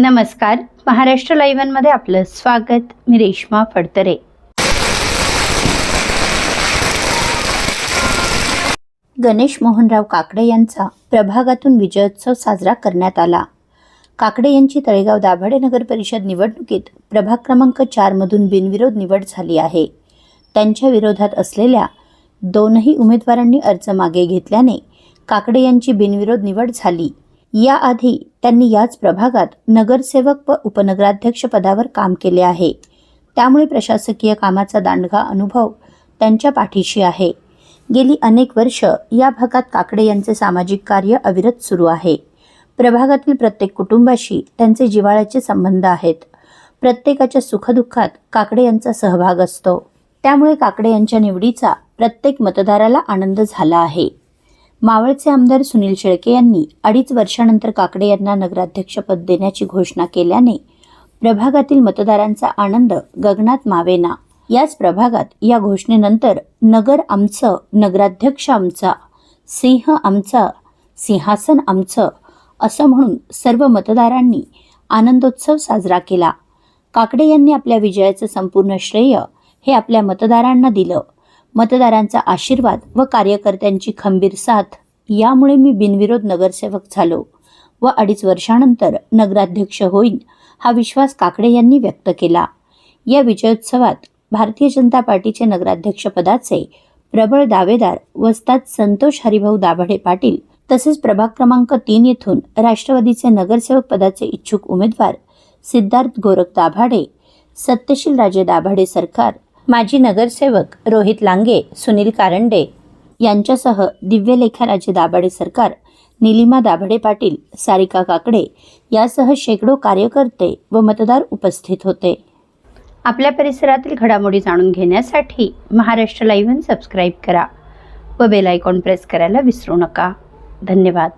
नमस्कार. महाराष्ट्र लाईव्हमध्ये आपलं स्वागत. मी रेश्मा फडतरे. गणेश मोहनराव काकडे यांचा प्रभागातून विजयोत्सव साजरा करण्यात आला. काकडे यांची तळेगाव दाभाडे नगर परिषद निवडणुकीत प्रभाग क्रमांक चारमधून बिनविरोध निवड झाली आहे. त्यांच्या विरोधात असलेल्या दोनही उमेदवारांनी अर्ज मागे घेतल्याने काकडे यांची बिनविरोध निवड झाली. याआधी त्यांनी याच प्रभागात नगरसेवक व उपनगराध्यक्ष पदावर काम केले आहे. त्यामुळे प्रशासकीय कामाचा दांडगा अनुभव त्यांच्या पाठीशी आहे. गेली अनेक वर्ष या भागात काकडे यांचे सामाजिक कार्य अविरत सुरू आहे. प्रभागातील प्रत्येक कुटुंबाशी त्यांचे जिव्हाळ्याचे संबंध आहेत. प्रत्येकाच्या सुखदुःखात काकडे यांचा सहभाग असतो. त्यामुळे काकडे यांच्या निवडीचा प्रत्येक मतदाराला आनंद झाला आहे. मावळचे आमदार सुनील शेळके यांनी अडीच वर्षानंतर काकडे यांना नगराध्यक्षपद देण्याची घोषणा केल्याने प्रभागातील मतदारांचा आनंद गगनात मावेना. याच प्रभागात या घोषणेनंतर नगर आमचं नगराध्यक्ष आमचा सिंह आमचा सिंहासन आमचं असं म्हणून सर्व मतदारांनी आनंदोत्सव साजरा केला. काकडे यांनी आपल्या विजयाचं संपूर्ण श्रेय हे आपल्या मतदारांना दिलं. मतदारांचा आशीर्वाद व कार्यकर्त्यांची खंबीर साथ. यामुळे मी बिनविरोध नगरसेवक झालो व अडीच वर्षानंतर नगराध्यक्ष होईन हा विश्वास काकडे यांनी व्यक्त केला. या विजयोत्सवात भारतीय जनता पार्टीचे नगराध्यक्षपदाचे प्रबळ दावेदार वस्ताद संतोष हरिभाऊ दाभाडे पाटील तसेच प्रभाग क्रमांक तीन येथून राष्ट्रवादीचे नगरसेवक पदाचे इच्छुक उमेदवार सिद्धार्थ गोरख दाभाडे सत्यशील राजे दाभाडे सरकार माजी नगरसेवक रोहित लांगे सुनील कारंडे यांच्यासह दिव्यलेखाराजे दाभाडे सरकार निलिमा दाभाडे पाटील सारिका काकडे यासह शेकडो कार्यकर्ते व मतदार उपस्थित होते. आपल्या परिसरातील घडामोडी जाणून घेण्यासाठी महाराष्ट्र लाईव्ह सबस्क्राईब करा व बेल आयकॉन प्रेस करायला विसरू नका. धन्यवाद.